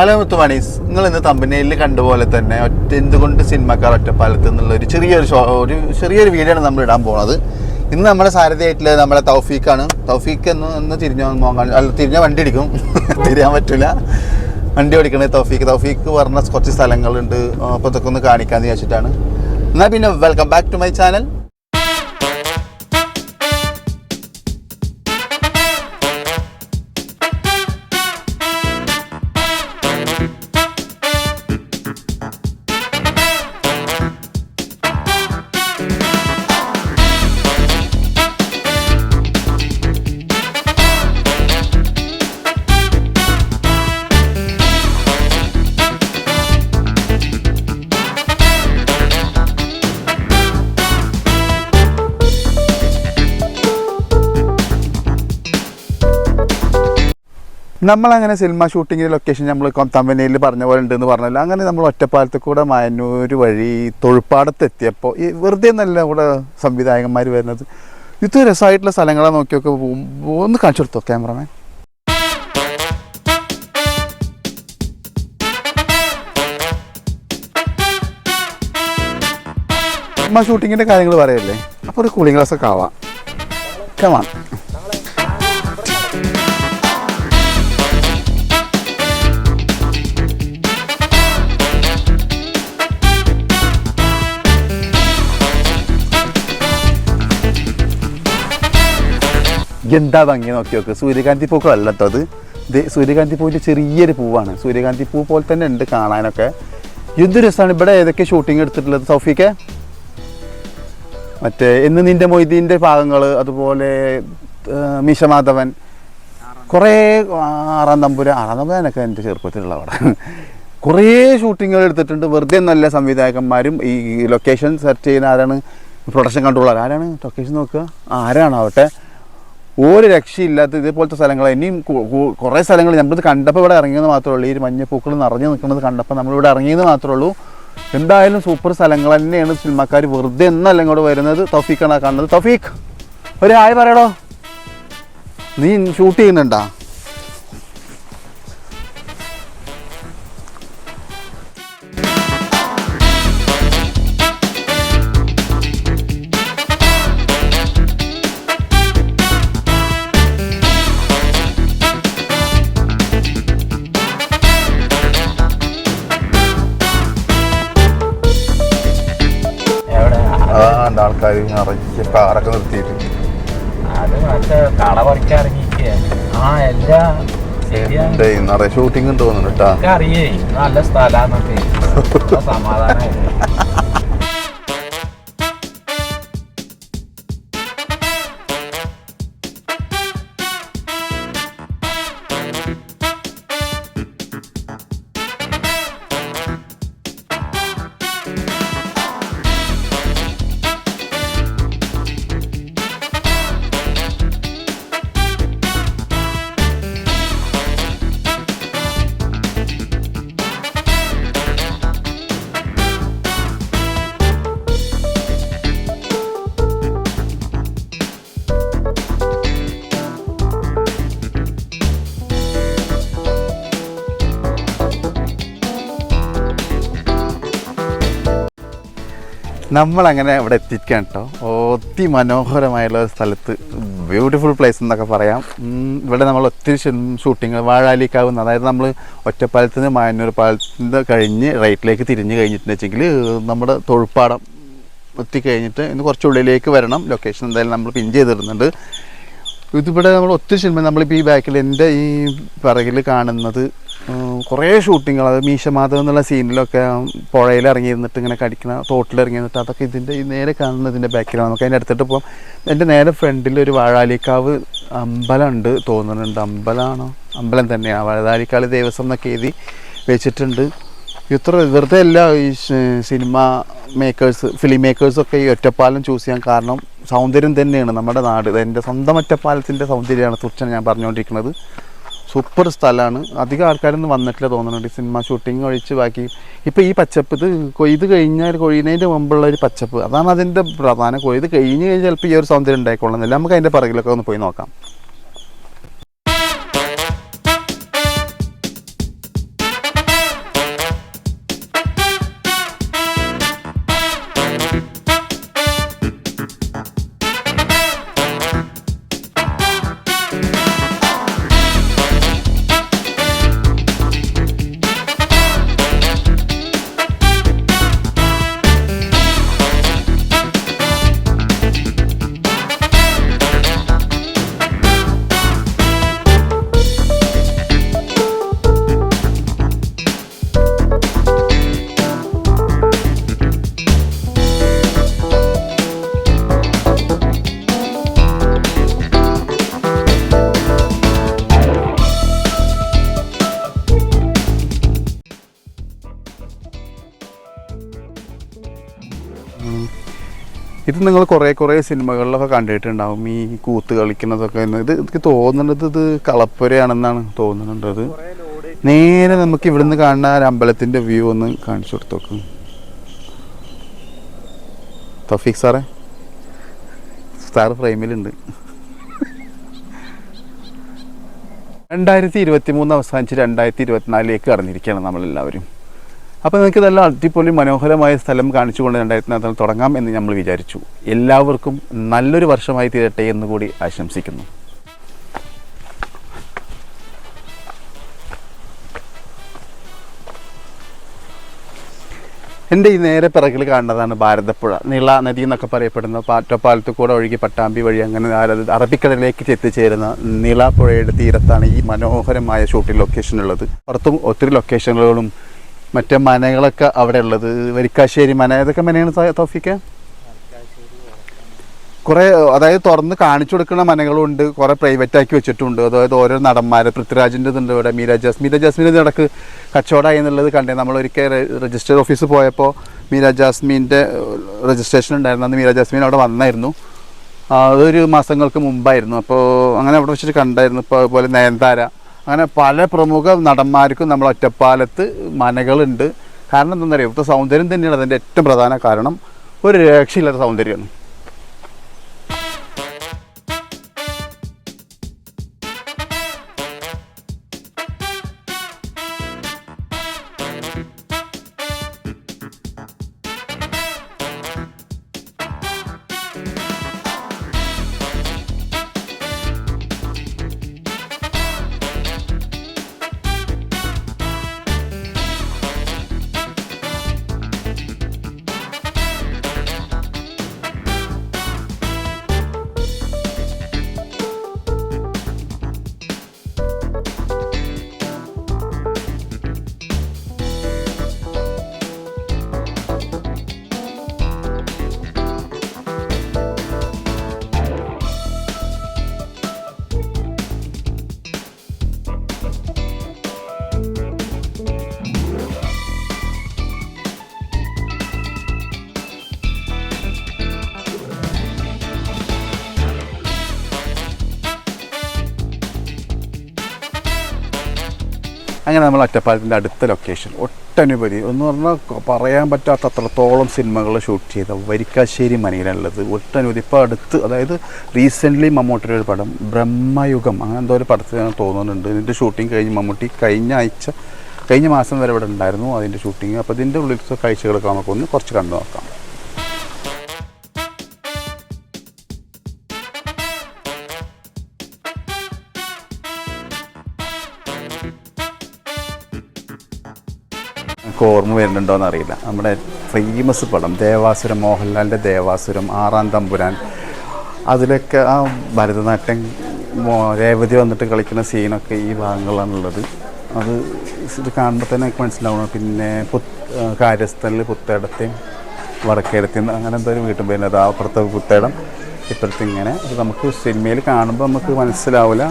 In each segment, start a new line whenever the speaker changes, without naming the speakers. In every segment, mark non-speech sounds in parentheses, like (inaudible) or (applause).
Hello മുത്തുമണീസ് നിങ്ങൾ ഇന്ന് തമ്പനയിൽ കണ്ടുപോലെ തന്നെ ഒറ്റ എന്തുകൊണ്ട് സിനിമക്കാർ ഒറ്റപ്പാലത്ത് എന്നുള്ള ഒരു ചെറിയൊരു ഷോ ഒരു ചെറിയൊരു വീഡിയോ ആണ് നമ്മൾ ഇടാൻ പോണത്. ഇന്ന് നമ്മുടെ സാരഥിയായിട്ടുള്ള നമ്മളെ തൗഫീഖാണ്. തൗഫീഖ് എന്ന് ഒന്ന് തിരിഞ്ഞ മോങ്ങാൻ അല്ല തിരിഞ്ഞ വണ്ടി അടിക്കും (laughs) തിരിയാൻ പറ്റില്ല വണ്ടി ഓടിക്കണേ തൗഫീഖ്. തൗഫീഖ് പറഞ്ഞ കുറച്ച് സ്ഥലങ്ങളുണ്ട്. അപ്പോൾ ഇതൊക്കെ ഒന്ന് കാണിക്കാമെന്ന് വിചാരിച്ചിട്ടാണ്. എന്നാൽ പിന്നെ welcome back to my channel നമ്മളങ്ങനെ സിനിമ ഷൂട്ടിങ്ങിന്റെ ലൊക്കേഷൻ നമ്മൾ തമ്പനയിൽ പറഞ്ഞ പോലെ ഉണ്ടെന്ന് പറഞ്ഞല്ലോ. അങ്ങനെ നമ്മൾ ഒറ്റപ്പാലത്ത് കൂടെ മയന്നൂർ വഴി തൊഴുപ്പാടത്ത് എത്തിയപ്പോൾ ഈ വെറുതെ നല്ല കൂടെ സംവിധായകന്മാർ വരുന്നത്. ഇത് രസമായിട്ടുള്ള സ്ഥലങ്ങളെ നോക്കിയൊക്കെ പോകുമ്പോൾ ഒന്ന് കാണിച്ചു കൊടുത്തോ ക്യാമറമാൻ? സിനിമ ഷൂട്ടിങ്ങിന്റെ കാര്യങ്ങൾ പറയല്ലേ? അപ്പോൾ ഒരു കൂളിംഗ് ഗ്ലാസ് ഒക്കെ ആവാം. കമാൻ എന്താ ഭംഗി നോക്കി നോക്ക്? സൂര്യകാന്തി പൂക്കളല്ല കേട്ടോ അത്. ഇത് സൂര്യകാന്തി പൂവിന്റെ ചെറിയൊരു പൂവാണ്. സൂര്യകാന്തി പൂ പോലെ തന്നെ ഉണ്ട് കാണാനൊക്കെ. എന്ത് രസമാണ് ഇവിടെ ഏതൊക്കെ ഷൂട്ടിംഗ് എടുത്തിട്ടുള്ളത്? സൗഫിക്ക്? മറ്റേ എന്ന് നിന്റെ മൊയ്തീന്റെ ഭാഗങ്ങൾ അതുപോലെ മീശമാധവൻ. കുറേ ആറാം തമ്പുര ആറാം തമ്പുരാനൊക്കെ എന്റെ ചെറുപ്പത്തിലുള്ള അവിടെ കുറേ ഷൂട്ടിങ്ങുകൾ എടുത്തിട്ടുണ്ട്. വെറുതെ നല്ല സംവിധായകന്മാരും ഈ ലൊക്കേഷൻ സെർച്ച് ചെയ്യുന്ന ആരാണ്? പ്രൊഡക്ഷൻ കൺട്രോളർ ആരാണ്? ലൊക്കേഷൻ നോക്കുക ആരാണ് ആരാണാവട്ടെ? ഒരു രക്ഷയില്ലാത്ത ഇതേപോലത്തെ സ്ഥലങ്ങൾ ഇനിയും കുറേ സ്ഥലങ്ങൾ നമ്മളിത് കണ്ടപ്പോൾ ഇവിടെ ഇറങ്ങിയത് മാത്രമേ ഉള്ളൂ. ഈ മഞ്ഞപ്പൂക്കൾ നിറഞ്ഞു നിൽക്കുന്നത് കണ്ടപ്പോൾ നമ്മളിവിടെ ഇറങ്ങിയത് മാത്രമേ ഉള്ളൂ. എന്തായാലും സൂപ്പർ സ്ഥലങ്ങൾ തന്നെയാണ് സിനിമക്കാർ വെറുതെ എന്നല്ല ഇങ്ങോട്ട് വരുന്നത്. തൗഫീഖാണ് കാണുന്നത്. തൗഫീഖ് ഒരു ഹായ് പറയടോ. നീ ഷൂട്ട് ചെയ്യുന്നുണ്ടാ? ആൾക്കാർ നിറയെ കാറൊക്കെ നിർത്തിയിട്ട്.
അത് പറിക്കാൻ ആ എല്ലാം ശരിയാണ്
ഡേയ് നിറയെ ഷൂട്ടിംഗ് തോന്നുന്നു കേട്ടാ
അറിയേ നല്ല സ്ഥലമാണ് സമാധാനം സമാധാനമായിരുന്നു.
നമ്മളങ്ങനെ ഇവിടെ എത്തിക്കാൻ കേട്ടോ ഒത്തിരി മനോഹരമായുള്ള ഒരു സ്ഥലത്ത്. ബ്യൂട്ടിഫുൾ പ്ലേസ് എന്നൊക്കെ പറയാം. ഇവിടെ നമ്മൾ ഒത്തിരി ഷൂട്ടിങ് വാഴാലിക്കാവുന്ന അതായത് നമ്മൾ ഒറ്റപ്പാലത്ത് നിന്ന് മായന്നൂർ പാലത്ത് കഴിഞ്ഞ് റൈറ്റിലേക്ക് തിരിഞ്ഞ് കഴിഞ്ഞിട്ടുണ്ടെങ്കിൽ നമ്മുടെ തൊഴുപ്പാടം എത്തിക്കഴിഞ്ഞിട്ട് ഇന്ന് കുറച്ചുള്ളിലേക്ക് വരണം. ലൊക്കേഷൻ എന്തായാലും നമ്മൾ പിൻ ചെയ്തിടുന്നുണ്ട്. ഇതിവിടെ നമ്മൾ ഒത്തിരി സിനിമ നമ്മളിപ്പോൾ ഈ ബാക്കിൽ എന്റെ ഈ പിറകിൽ കാണുന്നത് കുറേ ഷൂട്ടിങ്ങൾ അത് മീശമാധവ് എന്നുള്ള സീനിലൊക്കെ പുഴയിൽ ഇറങ്ങിയിരുന്നിട്ട് ഇങ്ങനെ കടിക്കുന്ന തോട്ടിൽ ഇറങ്ങിയിരുന്നിട്ട് അതൊക്കെ ഇതിന്റെ ഈ നേരെ കാണുന്നതിന്റെ ബാക്കിലാണ് നമുക്ക് അതിന്റെ അടുത്തിട്ട് പോകാം എന്റെ നേരെ ഫ്രണ്ടിൽ ഒരു വാഴാലിക്കാവ് അമ്പലമുണ്ട് തോന്നുന്നുണ്ട്. അമ്പലമാണോ? അമ്പലം തന്നെയാണ് വാഴാലിക്കാവ് ദേവസ്വം എന്നൊക്കെ എഴുതി വെച്ചിട്ടുണ്ട്. ഇത്ര വെറുതെ അല്ല ഈ സിനിമ മേക്കേഴ്സ് ഫിലിം മേക്കേഴ്സൊക്കെ ഈ ഒറ്റപ്പാലം ചൂസ് ചെയ്യാൻ കാരണം സൗന്ദര്യം തന്നെയാണ് നമ്മുടെ നാട്. എന്റെ സ്വന്തം ഒറ്റപ്പാലത്തിന്റെ സൗന്ദര്യമാണ് കുറിച്ചാണ് ഞാൻ പറഞ്ഞുകൊണ്ടിരിക്കുന്നത്. സൂപ്പർ സ്ഥലമാണ്. അധികം ആൾക്കാരൊന്നും വന്നിട്ടില്ല തോന്നുന്നുണ്ട്. സിനിമ ഷൂട്ടിങ് ഒഴിച്ച് ബാക്കി. ഇപ്പോൾ ഈ പച്ചപ്പ് ഇത് കൊയ്ത് കഴിഞ്ഞാൽ കൊഴിയുന്നതിന്റെ മുമ്പുള്ള ഒരു പച്ചപ്പ്. അതാണ് അതിന്റെ പ്രധാന കൊയ്ത് കഴിഞ്ഞ് കഴിഞ്ഞാൽ ചിലപ്പോൾ ഈ ഒരു സൗന്ദര്യം ഉണ്ടായിക്കൊള്ളുന്നില്ല. നമുക്ക് അതിന്റെ പിറകിലൊക്കെ ഒന്ന് പോയി നോക്കാം. ഇത് നിങ്ങൾ കുറേ കുറേ സിനിമകളിലൊക്കെ കണ്ടിട്ടുണ്ടാവും. ഈ കൂത്ത് കളിക്കുന്നതൊക്കെ ഇത് എനിക്ക് തോന്നുന്നത് ഇത് കളപ്പുരയാണെന്നാണ് തോന്നുന്നുണ്ടത് നേരെ നമുക്ക് ഇവിടുന്ന് കാണുന്ന ആ അമ്പലത്തിന്റെ വ്യൂ ഒന്ന് കാണിച്ചു കൊടുത്തു നോക്കും തഫീഖ് സാറേ. സാറ് ഫ്രെയിമിലുണ്ട്. രണ്ടായിരത്തി ഇരുപത്തി മൂന്ന് അവസാനിച്ച് രണ്ടായിരത്തി ഇരുപത്തിനാലിലേക്ക് കടന്നിരിക്കുകയാണ് നമ്മളെല്ലാവരും. അപ്പോൾ നിങ്ങൾക്ക് നല്ല അടിപൊളി മനോഹരമായ സ്ഥലം കാണിച്ചുകൊണ്ട് രണ്ടായിരത്തി നാലിൽ തുടങ്ങാം എന്ന് നമ്മൾ വിചാരിച്ചു. എല്ലാവർക്കും നല്ലൊരു വർഷമായി തീരട്ടെ എന്ന് കൂടി ആശംസിക്കുന്നു. എന്റെ ഈ നേരെ പിറകിൽ കാണുന്നതാണ് ഭാരതപ്പുഴ. നീള നദി എന്നൊക്കെ പറയപ്പെടുന്ന പാറ്റപ്പാലത്ത് കൂടെ ഒഴുകി പട്ടാമ്പി വഴി അങ്ങനെ അറബിക്കടലിലേക്ക് എത്തിച്ചേരുന്ന നീളാപ്പുഴയുടെ തീരത്താണ് ഈ മനോഹരമായ ഷൂട്ടിംഗ് ലൊക്കേഷൻ ഉള്ളത്. പുറത്തും ഒത്തിരി ലൊക്കേഷനുകളും മറ്റേ മനകളൊക്കെ അവിടെ ഉള്ളത് വരിക്കാശ്ശേരി മന ഏതൊക്കെ മനയാണ് തോഫിക്ക്? കുറേ അതായത് തുറന്ന് കാണിച്ചു കൊടുക്കുന്ന മനകളുണ്ട്. കുറേ പ്രൈവറ്റ് ആക്കി വെച്ചിട്ടുണ്ട്. അതായത് ഓരോ നടന്മാർ പൃഥ്വിരാജിന്റെ ഉണ്ട് ഇവിടെ മീര ജാസ് മീര ജാസ്മിന്റെ ഇടയ്ക്ക് കച്ചവടമായി എന്നുള്ളത് കണ്ടേ. നമ്മൾ ഒരിക്കൽ രജിസ്റ്റർ ഓഫീസ് പോയപ്പോൾ മീര ജാസ്മിന്റെ രജിസ്ട്രേഷൻ ഉണ്ടായിരുന്നു. അന്ന് മീര ജാസ്മിൻ അവിടെ വന്നായിരുന്നു. അതൊരു മാസങ്ങൾക്ക് മുമ്പായിരുന്നു. അപ്പോൾ അങ്ങനെ അവിടെ വെച്ചിട്ട് കണ്ടായിരുന്നു. ഇപ്പോൾ അതുപോലെ നയൻതാര. അങ്ങനെ പല പ്രമുഖ നടന്മാർക്കും നമ്മൾ ഒറ്റപ്പാലത്ത് മനകളുണ്ട്. കാരണം എന്താണെന്നറിയാം? ഇവിടുത്തെ സൗന്ദര്യം തന്നെയാണ് അതിന്റെ ഏറ്റവും പ്രധാന കാരണം. ഒരു രക്ഷയില്ലാത്ത സൗന്ദര്യമാണ്. അങ്ങനെ നമ്മൾ അറ്റപ്പാലത്തിന്റെ അടുത്ത ലൊക്കേഷൻ ഒട്ടനവധി. എന്ന് പറഞ്ഞാൽ പറയാൻ പറ്റാത്ത അത്രത്തോളം സിനിമകൾ ഷൂട്ട് ചെയ്ത വരിക്കാശ്ശേരി മനയിലുള്ളത്. ഒട്ടനവധി. ഇപ്പോൾ അടുത്ത് അതായത് റീസെന്റ്ലി മമ്മൂട്ടിയുടെ ഒരു പടം ബ്രഹ്മയുഗം. അങ്ങനെ എന്തോ ഒരു പടത്തിൽ ഞാൻ തോന്നുന്നുണ്ട്. ഇതിന്റെ ഷൂട്ടിംഗ് കഴിഞ്ഞ് മമ്മൂട്ടി കഴിഞ്ഞ ആഴ്ച കഴിഞ്ഞ മാസം വരെ ഇവിടെ ഉണ്ടായിരുന്നു അതിന്റെ ഷൂട്ടിങ് അപ്പോൾ ഇതിന്റെ ഉള്ളിലത്തെ കാഴ്ചകളൊക്കെ നമുക്ക് ഒന്ന് കുറച്ച് കണ്ടു നോക്കാം. ഓർമ്മ വരുന്നുണ്ടോയെന്ന് അറിയില്ല. നമ്മുടെ ഫേമസ് പടം ദേവാസുരം മോഹൻലാലിന്റെ ദേവാസുരം ആറാം തമ്പുരാൻ. അതിലൊക്കെ ആ ഭരതനാട്യം രേവതി വന്നിട്ട് കളിക്കുന്ന സീനൊക്കെ ഈ ഭാഗങ്ങളാണുള്ളത്. അത് ഇത് കാണുമ്പോൾ തന്നെ എനിക്ക് മനസ്സിലാവണം പിന്നെ പുത്ത് കാര്യസ്ഥലിൽ പുത്തേടത്തെയും വടക്കേടത്തെയും അങ്ങനെ എന്തോ ഒരു വീട്ടും പിന്നെ അത് അപ്പുറത്തെ പുത്തേടം. ഇപ്പുറത്ത് ഇങ്ങനെ. അത് നമുക്ക് സിനിമയിൽ കാണുമ്പോൾ നമുക്ക് മനസ്സിലാവില്ല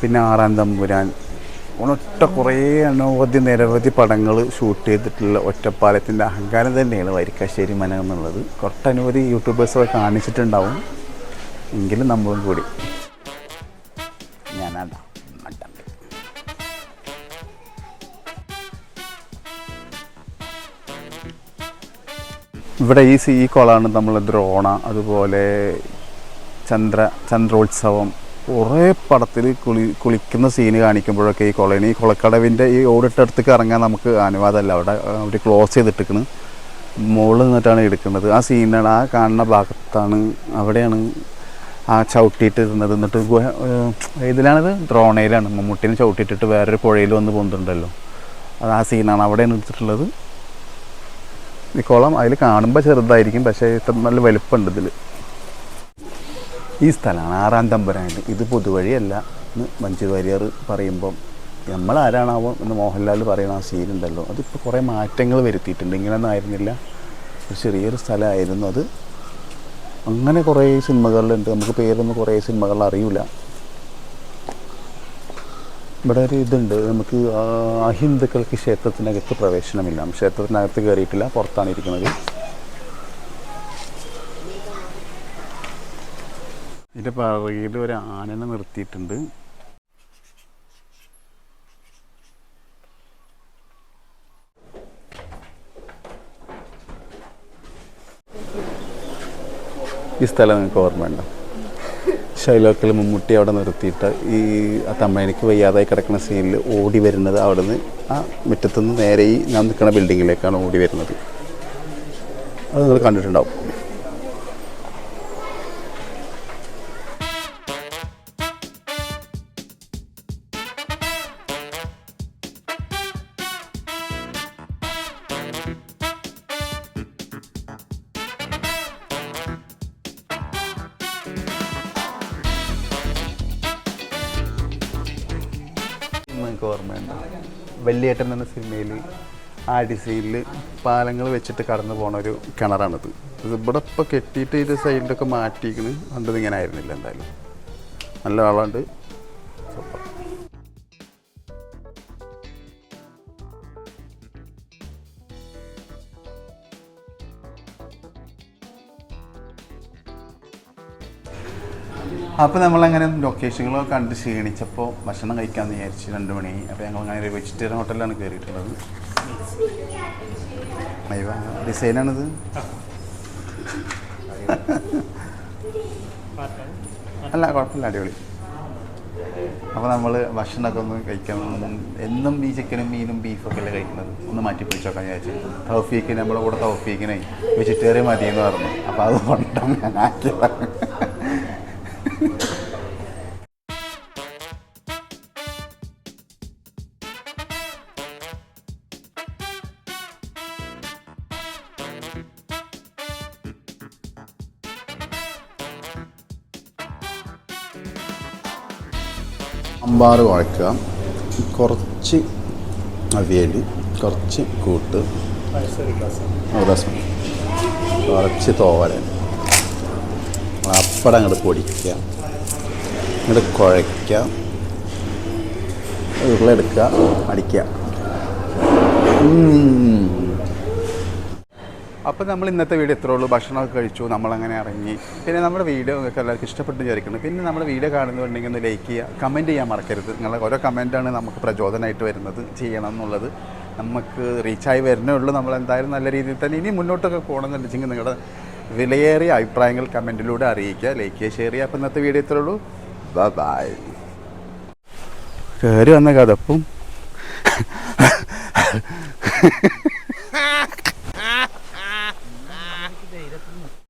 പിന്നെ ആറാം തമ്പുരാൻ. ഒട്ട കുറേ അനവധി നിരവധി പടങ്ങൾ ഷൂട്ട് ചെയ്തിട്ടുള്ള ഒറ്റപ്പാലത്തിന്റെ അഹങ്കാരം തന്നെയാണ് വരിക്കാശ്ശേരി മന എന്നുള്ളത്. ഒട്ടനവധി യൂട്യൂബേഴ്സൊക്കെ കാണിച്ചിട്ടുണ്ടാവും. എങ്കിലും നമ്മളും കൂടി. മട്ടമ്പി. ഇവിടെ ഈ സി ഈ കുളമാണ് നമ്മൾ ദ്രോണ അതുപോലെ ചന്ദ്ര ചന്ദ്രോത്സവം കുറേ പടത്തിൽ കുളി കുളിക്കുന്ന സീന് കാണിക്കുമ്പോഴൊക്കെ ഈ കൊളനി കുളക്കടവിന്റെ ഈ ഓടിട്ടടുത്തേക്ക് ഇറങ്ങാൻ നമുക്ക് അനുവാദമല്ല. അവിടെ അവർ ക്ലോസ് ചെയ്തിട്ടിരിക്കുന്നത് മുകളിൽ നിന്നിട്ടാണ് എടുക്കുന്നത്. ആ സീനാണ് ആ കാണുന്ന ഭാഗത്താണ് അവിടെയാണ് ആ ചവിട്ടിയിട്ടിരുന്നത്. എന്നിട്ട് ഇതിലാണിത്? ദ്രോണയിലാണ് മമ്മൂട്ടിനെ ചവിട്ടിയിട്ടിട്ട് വേറൊരു പുഴയിൽ വന്ന് പോകുന്നുണ്ടല്ലോ അത് ആ സീനാണ് അവിടെയാണ് എടുത്തിട്ടുള്ളത്. ഈ കുളം അതിൽ കാണുമ്പോൾ ചെറുതായിരിക്കും പക്ഷേ ഇത്ര നല്ല വലുപ്പമുണ്ട് ഇതിൽ ഈ സ്ഥലമാണ് ആറാം തമ്പുരാനായിട്ട് ഇത് പൊതുവഴിയല്ല എന്ന് മഞ്ജു വാര്യർ പറയുമ്പം നമ്മൾ ആരാണാവോ എന്ന് മോഹൻലാൽ പറയുന്ന ആ സീനുണ്ടല്ലോ അതിപ്പോൾ കുറേ മാറ്റങ്ങൾ വരുത്തിയിട്ടുണ്ട്. ഇങ്ങനെയൊന്നും ആയിരുന്നില്ല. ഒരു ചെറിയൊരു സ്ഥലമായിരുന്നു അത്. അങ്ങനെ കുറേ സിനിമകളിലുണ്ട്. നമുക്ക് പേരൊന്നും കുറേ സിനിമകളിൽ അറിയില്ല ഇവിടെ ഒരു ഇതുണ്ട്. നമുക്ക് അഹിന്ദുക്കൾക്ക് ക്ഷേത്രത്തിനകത്ത് പ്രവേശനമില്ല. ക്ഷേത്രത്തിനകത്ത് കയറിയിട്ടില്ല പുറത്താണ് ഇരിക്കുന്നത്. ഇതിന്റെ പറയിൽ ഒരു ആനനെ നിർത്തിയിട്ടുണ്ട്. ഈ സ്ഥലം നിങ്ങൾക്ക് ഓർമ്മയുണ്ടോ? ഷൈലോക്കിൽ മമ്മൂട്ടി അവിടെ നിർത്തിയിട്ട് ഈ ആ തമ്മനിക്ക് വയ്യാതായി കിടക്കുന്ന സീനിൽ ഓടി വരുന്നത് അവിടെ നിന്ന് ആ മുറ്റത്തുനിന്ന് നേരെ ഈ ഞാൻ നിൽക്കുന്ന ബിൽഡിങ്ങിലേക്കാണ് ഓടി വരുന്നത്. അത് നിങ്ങൾ കണ്ടിട്ടുണ്ടാവും. നിങ്ങൾക്ക് ഓർമ്മയുണ്ട് വെള്ളിയേട്ടൻ എന്ന സിനിമയിൽ ആ ഡിസൈനിൽ പാലങ്ങൾ വെച്ചിട്ട് കടന്നു പോണ ഒരു കിണറാണിത്. ഇത് ഇവിടെ ഇപ്പോൾ കെട്ടിയിട്ട് ഇത് സൈഡിലൊക്കെ മാറ്റിയിരിക്കുന്നത് കണ്ടത് ഇങ്ങനെ ആയിരുന്നില്ല എന്തായാലും. നല്ല വെള്ളമുണ്ട് അപ്പോൾ നമ്മളങ്ങനെ ലൊക്കേഷനുകളൊക്കെ കണ്ട് ക്ഷീണിച്ചപ്പോൾ ഭക്ഷണം കഴിക്കാമെന്ന് വിചാരിച്ച് രണ്ട് മണി. അപ്പോൾ ഞങ്ങൾ അങ്ങനെ ഒരു വെജിറ്റേറിയൻ ഹോട്ടലിലാണ് കയറിയിട്ടുള്ളത് ഡിസൈനാണിത് അല്ല കുഴപ്പമില്ല അടിപൊളി. അപ്പോൾ നമ്മൾ ഭക്ഷണമൊക്കെ ഒന്ന് കഴിക്കാൻ എന്നും ഈ ചിക്കനും മീനും ബീഫൊക്കെ അല്ലേ കഴിക്കുന്നത്? ഒന്ന് മാറ്റി പിടിച്ചോക്കാൻ വിചാരിച്ചു. തൗഫീക്കിന് നമ്മുടെ കൂടെ തൗഫീക്കിനെ വെജിറ്റേറിയൻ മതി എന്ന് പറഞ്ഞു. അപ്പോൾ അത് കൊണ്ടാണ് ഞാൻ ആക്കിയതാണ് അമ്പാർ കുഴക്കുക. കുറച്ച് അവിയൽ കുറച്ച് കൂട്ട്. രസം കുറച്ച് തോരൻ. അപ്പടം അങ്ങോട്ട് പൊടിക്കുക. അങ്ങോട്ട് കുഴയ്ക്കുക. ഉരുളെടുക്കുക അടിക്കുക. അപ്പോൾ നമ്മൾ ഇന്നത്തെ വീഡിയോ ഇത്രേ ഉള്ളൂ. ഭക്ഷണമൊക്കെ കഴിച്ചു നമ്മളങ്ങനെ ഇറങ്ങി. പിന്നെ നമ്മുടെ വീഡിയോ നിങ്ങൾക്ക് എല്ലാവർക്കും ഇഷ്ടപ്പെട്ട് വിചാരിക്കുന്നു. പിന്നെ നമ്മുടെ വീഡിയോ കാണുന്നുണ്ടെങ്കിൽ ഒന്ന് ലൈക്ക് ചെയ്യുക കമന്റ് ചെയ്യാൻ മറക്കരുത്. നിങ്ങളുടെ ഓരോ കമന്റാണ് നമുക്ക് പ്രചോദനമായിട്ട് വരുന്നത് ചെയ്യണം എന്നുള്ളത്. നമുക്ക് റീച്ചായി വരുന്നേ ഉള്ളൂ. നമ്മൾ എന്തായാലും നല്ല രീതിയിൽ തന്നെ ഇനി മുന്നോട്ടൊക്കെ പോകണമെന്നുണ്ടെങ്കിൽ നിങ്ങളുടെ വിലയേറിയ അഭിപ്രായങ്ങൾ കമന്റിലൂടെ അറിയിക്കുക. ലൈക്ക് ചെയ്യുക ഷെയർ ചെയ്യുക. അപ്പോൾ ഇന്നത്തെ വീഡിയോ ഇത്രേ ഉള്ളൂ. ബൈ കയറി വന്ന കഥപ്പും. (laughs)